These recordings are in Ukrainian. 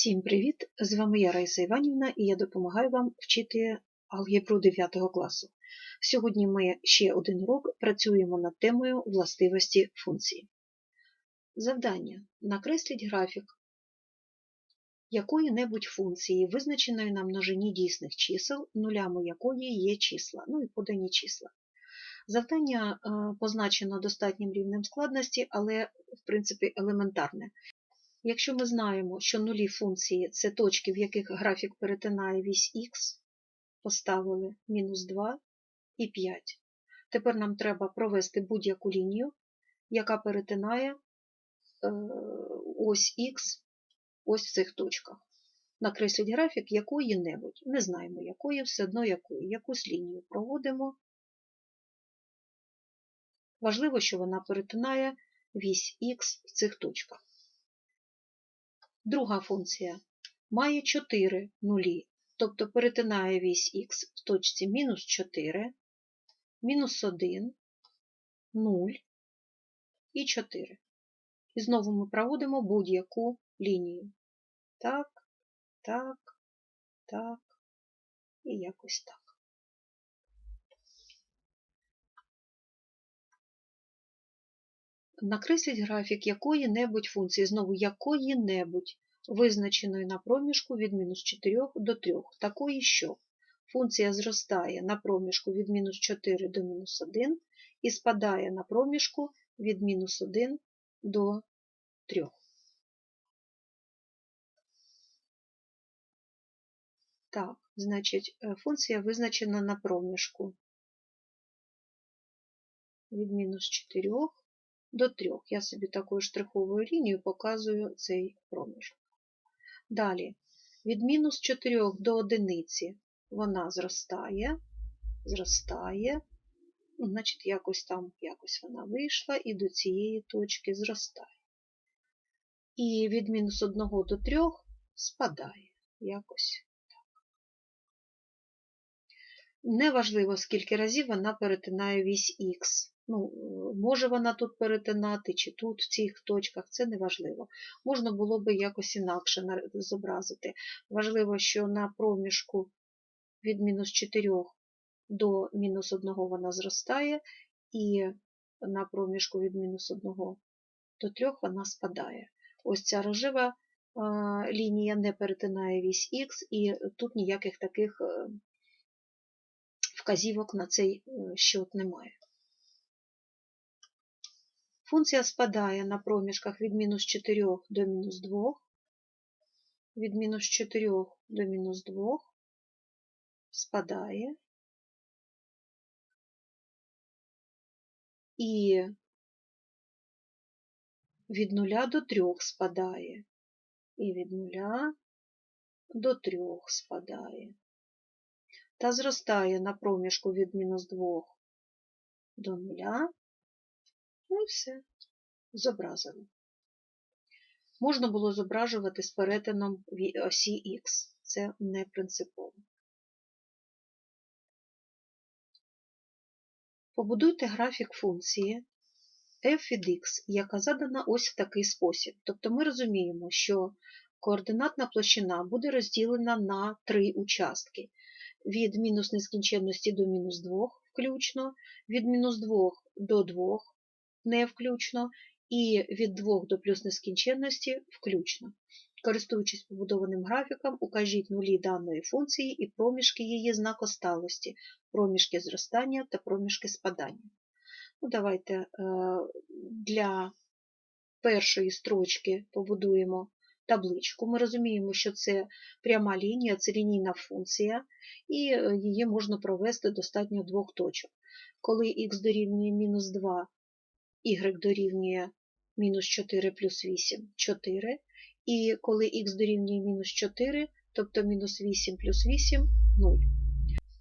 Всім привіт! З вами я Раїса Іванівна і я допомагаю вам вчити алгебру 9 класу. Сьогодні ми ще один урок працюємо над темою властивості функції. Завдання. Накресліть графік якої-небудь функції, визначеної на множині дійсних чисел, нулями якої є числа, ну і подані числа. Завдання е, позначено достатнім рівнем складності, але, в принципі, елементарне. Якщо ми знаємо, що нулі функції це точки, в яких графік перетинає вісь х, поставили мінус 2 і 5. Тепер нам треба провести будь-яку лінію, яка перетинає е, ось х ось в цих точках. Накресліть графік якої-небудь. Не знаємо якої, все одно якої. Якусь лінію проводимо. Важливо, що вона перетинає вісь х в цих точках. Друга функція має 4 нулі, тобто перетинає вісь х в точці мінус 4, мінус 1, 0 і 4. І знову ми проводимо будь-яку лінію. Так, так, так і якось так. Накресліть графік якої-небудь функції, знову якої-небудь, визначеної на проміжку від мінус 4 до 3, такої, що функція зростає на проміжку від мінус 4 до мінус 1 і спадає на проміжку від мінус 1 до 3. Так, значить, функція визначена на проміжку від мінус 4 до 3. Я собі такою штриховою лінією показую цей проміжок. Далі, від мінус 4 до 1 вона зростає, зростає, ну, значить, якось там якось вона вийшла і до цієї точки зростає. І від мінус 1 до 3 спадає якось. Неважливо, скільки разів вона перетинає вісь Х. Ну, Може вона тут перетинати, чи тут, в цих точках, це не важливо. Можна було би якось інакше зобразити. Важливо, що на проміжку від мінус 4 до мінус 1 вона зростає, і на проміжку від мінус 1 до 3 вона спадає. Ось ця рожева лінія не перетинає вісь Х, і тут ніяких таких вказівок на цей щот немає. Функція спадає на проміжках від мінус 4 до мінус 2, від мінус 4 до мінус 2, спадає. І від 0 до 3 спадає, і від 0 до 3 спадає, та зростає на проміжку від мінус 2 до 0, Ну і все, зобразили. Можна було зображувати з перетином осі Х, це не принципово. Побудуйте графік функції f від x, яка задана ось в такий спосіб. Тобто ми розуміємо, що координатна площина буде розділена на три участки. Від мінус нескінченності до мінус 2 включно, від мінус 2 до 2 не включно, і від 2 до плюс нескінченності включно. Користуючись побудованим графіком, укажіть нулі даної функції і проміжки її знакосталості, проміжки зростання та проміжки спадання. Ну, Давайте е, для першої строчки побудуємо табличку. Ми розуміємо, що це пряма лінія, це лінійна функція, і її можна провести достатньо двох точок. Коли х дорівнює мінус 2 y дорівнює мінус 4 плюс 8 4. І коли х дорівнює мінус 4, тобто мінус 8 плюс 8 0.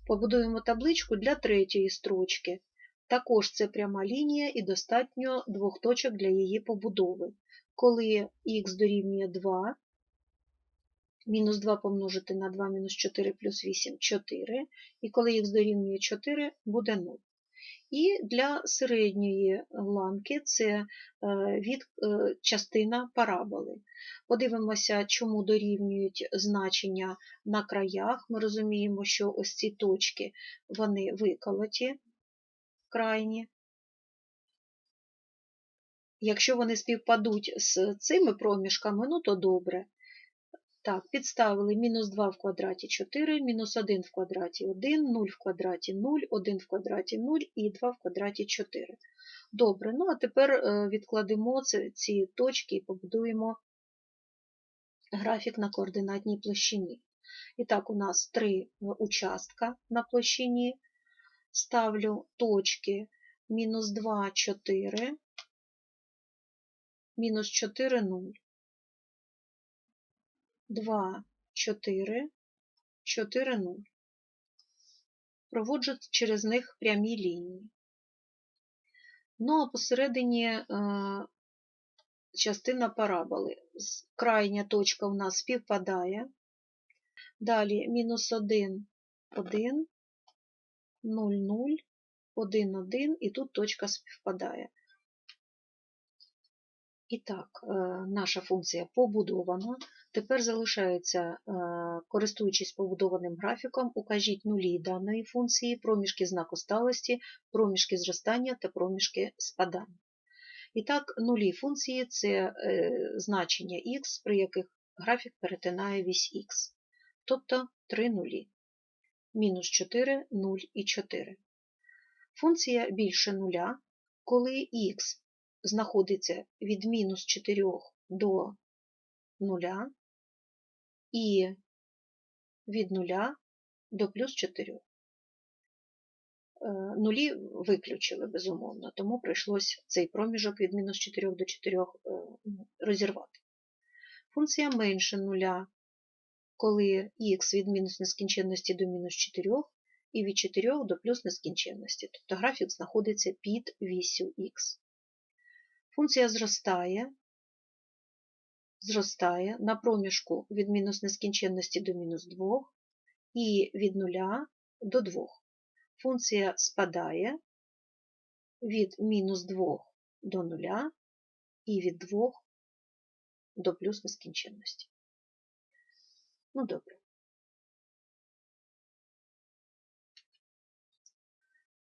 Побудуємо табличку для третьої строчки. Також це пряма лінія і достатньо двох точок для її побудови. Коли х дорівнює 2, мінус 2 помножити на 2 мінус 4 плюс 8 4. І коли х дорівнює 4, буде 0. І для середньої ланки це е, від е, частина параболи. Подивимося, чому дорівнюють значення на краях. Ми розуміємо, що ось ці точки вони виколоті крайні. Якщо вони співпадуть з цими проміжками, ну то добре. Так, підставили мінус 2 в квадраті 4, мінус 1 в квадраті 1, 0 в квадраті 0, 1 в квадраті 0 і 2 в квадраті 4. Добре, ну а тепер е, відкладемо ці точки і побудуємо графік на координатній площині. І так, у нас три участка на площині. Ставлю точки мінус 2, 4, мінус 4, 0. 2, 4, 4, 0. Проводжу через них прямі лінії. Ну, а посередині е, частина параболи. Крайня точка у нас співпадає. Далі мінус 1, 1, 0, 0, 1, 1, і тут точка співпадає. І так, е, наша функція побудована. Тепер залишається, е, користуючись побудованим графіком, укажіть нулі даної функції, проміжки знаку сталості, проміжки зростання та проміжки спадання. І так, нулі функції це е, значення х, при яких графік перетинає вісь х, тобто 3 нулі. Мінус 4, 0 і 4. Функція більше нуля, коли х знаходиться від мінус 4 до 0 і від 0 до плюс 4. Е, нулі виключили, безумовно, тому прийшлось цей проміжок від мінус 4 до 4 е, розірвати. Функція менше нуля, коли х від мінус нескінченності до мінус 4 і від 4 до плюс нескінченності. Тобто графік знаходиться під вісю х. Функція зростає, зростає на проміжку від мінус нескінченності до мінус 2 і від 0 до 2. Функція спадає від мінус 2 до 0 і від 2 до плюс нескінченності. Ну, добре.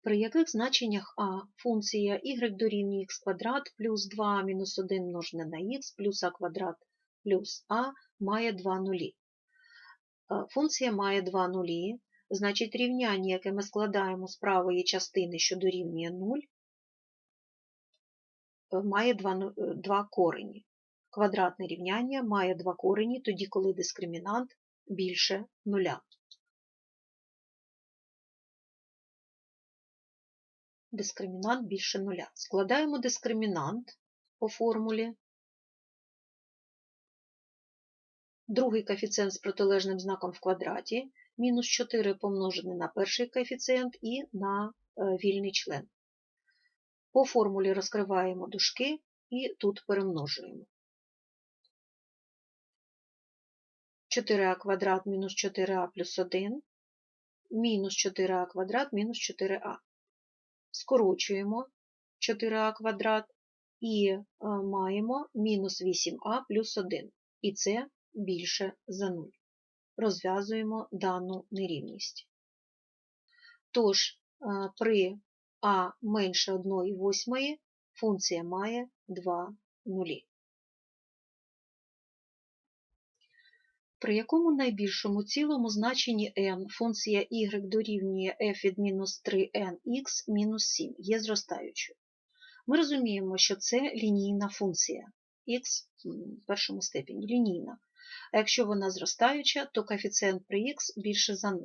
При яких значеннях а функція y дорівнює х квадрат плюс 2 мінус 1 множене на х плюс а квадрат плюс а має 2 нулі. Е, функція має 2 нулі, значить рівняння, яке ми складаємо з правої частини, що дорівнює 0, е, має 2, 2 е, корені. Квадратне рівняння має 2 корені, тоді, коли дискримінант більше нуля. Дискримінант більше нуля. Складаємо дискримінант по формулі. Другий коефіцієнт з протилежним знаком в квадраті, мінус 4 помножене на перший коефіцієнт і на е, вільний член. По формулі розкриваємо дужки і тут перемножуємо. 4а квадрат мінус 4а плюс 1, мінус 4а квадрат мінус 4а скорочуємо 4а квадрат і е, маємо мінус 8а плюс 1. І це більше за 0. Розв'язуємо дану нерівність. Тож, е, при а менше 1,8 функція має 2 нулі. При якому найбільшому цілому значенні n функція y дорівнює f від мінус 3nx мінус 7 є зростаючою. Ми розуміємо, що це лінійна функція x в першому степені лінійна. А якщо вона зростаюча, то коефіцієнт при x більше за 0.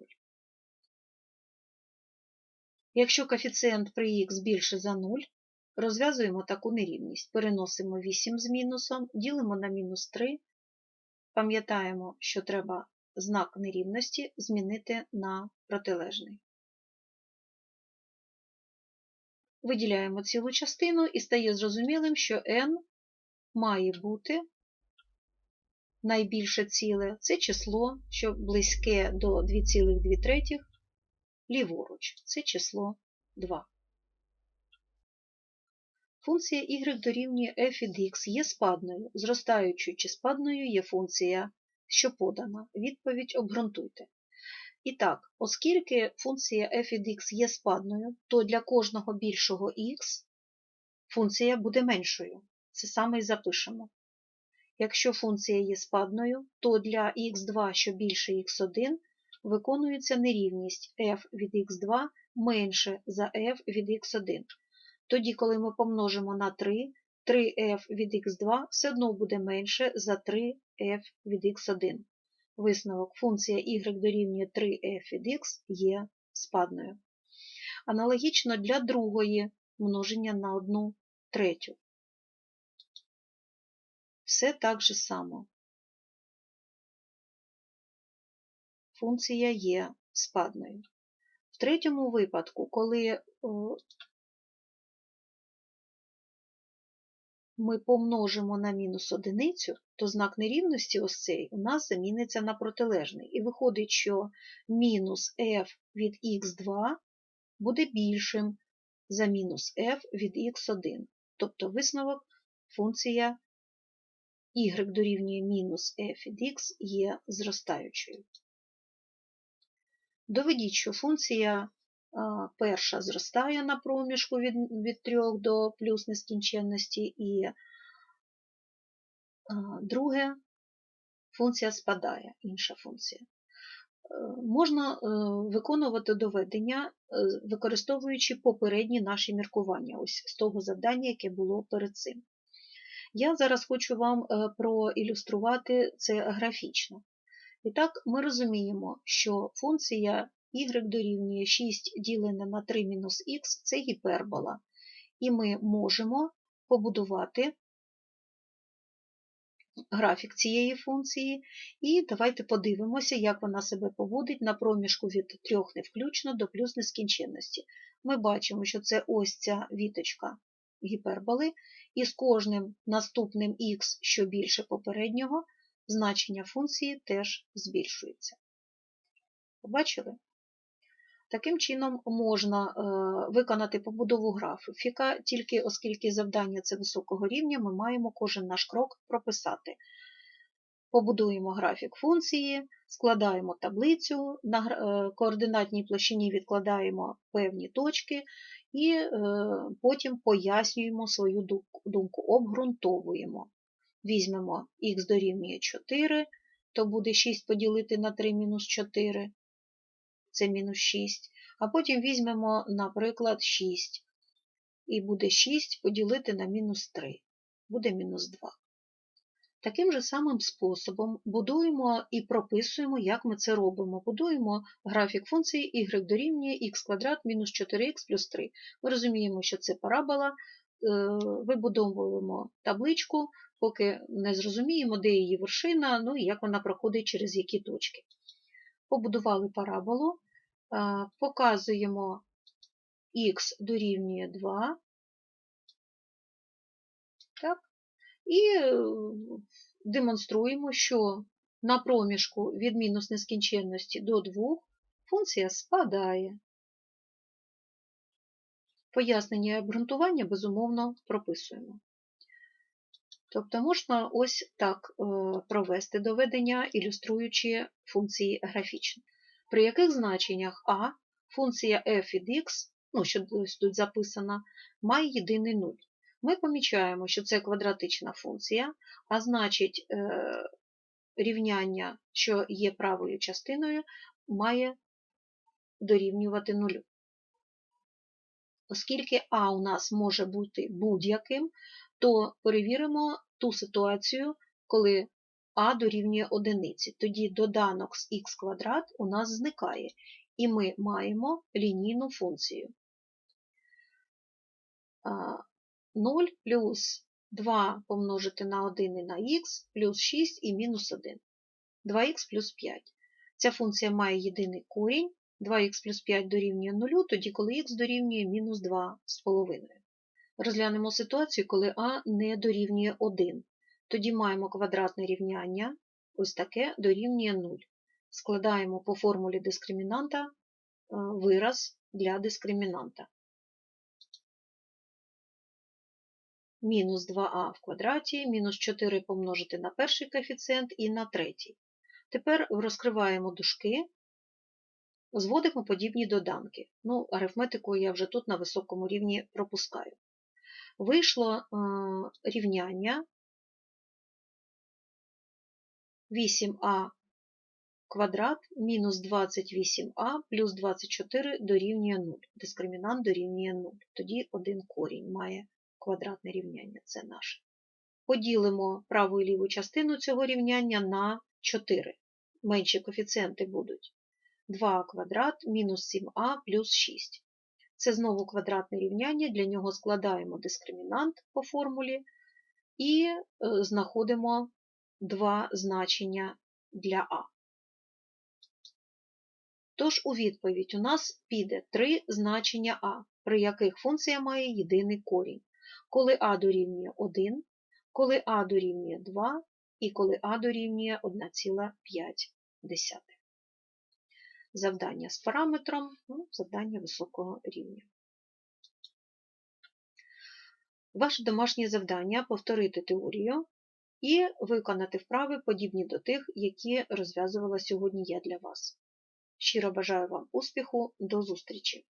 Якщо коефіцієнт при х більше за 0, розв'язуємо таку нерівність. Переносимо 8 з мінусом, ділимо на мінус 3 Пам'ятаємо, що треба знак нерівності змінити на протилежний. Виділяємо цілу частину і стає зрозумілим, що n має бути найбільше ціле це число, що близьке до 2,2 ліворуч, це число 2. Функція y дорівнює f від x є спадною. Зростаючою чи спадною є функція, що подана. Відповідь обґрунтуйте. І так, оскільки функція f від x є спадною, то для кожного більшого x функція буде меншою. Це саме і запишемо. Якщо функція є спадною, то для х2, що більше х1, виконується нерівність f від х2 менше за f від х1. Тоді, коли ми помножимо на 3, 3f від х2 все одно буде менше за 3f від х1. Висновок функція y дорівнює 3f від x є спадною. Аналогічно для другої множення на 1 третю. Все так же само. Функція є спадною. В третьому випадку, коли ми помножимо на мінус одиницю, то знак нерівності ось цей у нас заміниться на протилежний. І виходить, що мінус f від х2 буде більшим за мінус f від х1. Тобто висновок функція y дорівнює мінус f від x є зростаючою. Доведіть, що функція перша зростає на проміжку від від 3 до плюс нескінченності, і друге функція спадає, інша функція. Е, можна е, виконувати доведення, е, використовуючи попередні наші міркування, ось з того завдання, яке було перед цим. Я зараз хочу вам проілюструвати це графічно. І так, ми розуміємо, що функція y дорівнює 6 ділене на 3 мінус х це гіпербола. І ми можемо побудувати графік цієї функції, і давайте подивимося, як вона себе поводить на проміжку від 3 не включно до плюс нескінченності. Ми бачимо, що це ось ця віточка гіперболи, і з кожним наступним х, що більше попереднього, значення функції теж збільшується. Побачили? Таким чином можна е, виконати побудову графіка, тільки оскільки завдання це високого рівня, ми маємо кожен наш крок прописати. Побудуємо графік функції, складаємо таблицю, на е, координатній площині відкладаємо певні точки і е, потім пояснюємо свою думку, обґрунтовуємо. Візьмемо х дорівнює 4, то буде 6 поділити на 3 мінус 4 це мінус 6, а потім візьмемо, наприклад, 6. І буде 6 поділити на мінус 3, буде мінус 2. Таким же самим способом будуємо і прописуємо, як ми це робимо. Будуємо графік функції y дорівнює х квадрат мінус 4х плюс 3. Ми розуміємо, що це парабола, е, вибудовуємо табличку, поки не зрозуміємо, де її вершина, ну і як вона проходить через які точки. Побудували параболу, показуємо х дорівнює 2, так, і е, демонструємо, що на проміжку від мінус нескінченності до 2 функція спадає. Пояснення і обґрунтування, безумовно, прописуємо. Тобто можна ось так е, провести доведення, ілюструючи функції графічно при яких значеннях А функція f від x, ну, що тут записана, має єдиний нуль. Ми помічаємо, що це квадратична функція, а значить, е, рівняння, що є правою частиною, має дорівнювати нулю. Оскільки А у нас може бути будь-яким, то перевіримо ту ситуацію, коли а дорівнює одиниці. Тоді доданок з х квадрат у нас зникає, і ми маємо лінійну функцію. 0 плюс 2 помножити на 1 і на х, плюс 6 і мінус 1. 2х плюс 5. Ця функція має єдиний корінь. 2х плюс 5 дорівнює 0, тоді коли х дорівнює мінус 2,5. Розглянемо ситуацію, коли а не дорівнює 1. Тоді маємо квадратне рівняння, ось таке дорівнює 0. Складаємо по формулі дискримінанта е, вираз для дискримінанта. мінус 2а в квадраті, мінус 4 помножити на перший коефіцієнт і на третій. Тепер розкриваємо дужки, зводимо подібні доданки. Ну, арифметику я вже тут на високому рівні пропускаю. Вийшло рівняння 8а квадрат мінус 28а плюс 24 дорівнює 0. Дискримінант дорівнює 0. Тоді один корінь має квадратне рівняння, це наше. Поділимо праву і ліву частину цього рівняння на 4. Менші коефіцієнти будуть 2 квадрат мінус 7а плюс 6. Це знову квадратне рівняння, для нього складаємо дискримінант по формулі і е, знаходимо два значення для А. Тож у відповідь у нас піде три значення А, при яких функція має єдиний корінь, коли А дорівнює 1, коли А дорівнює 2 і коли А дорівнює 1,5. Завдання з параметром, ну, завдання високого рівня. Ваше домашнє завдання повторити теорію і виконати вправи, подібні до тих, які розв'язувала сьогодні я для вас. Щиро бажаю вам успіху, до зустрічі!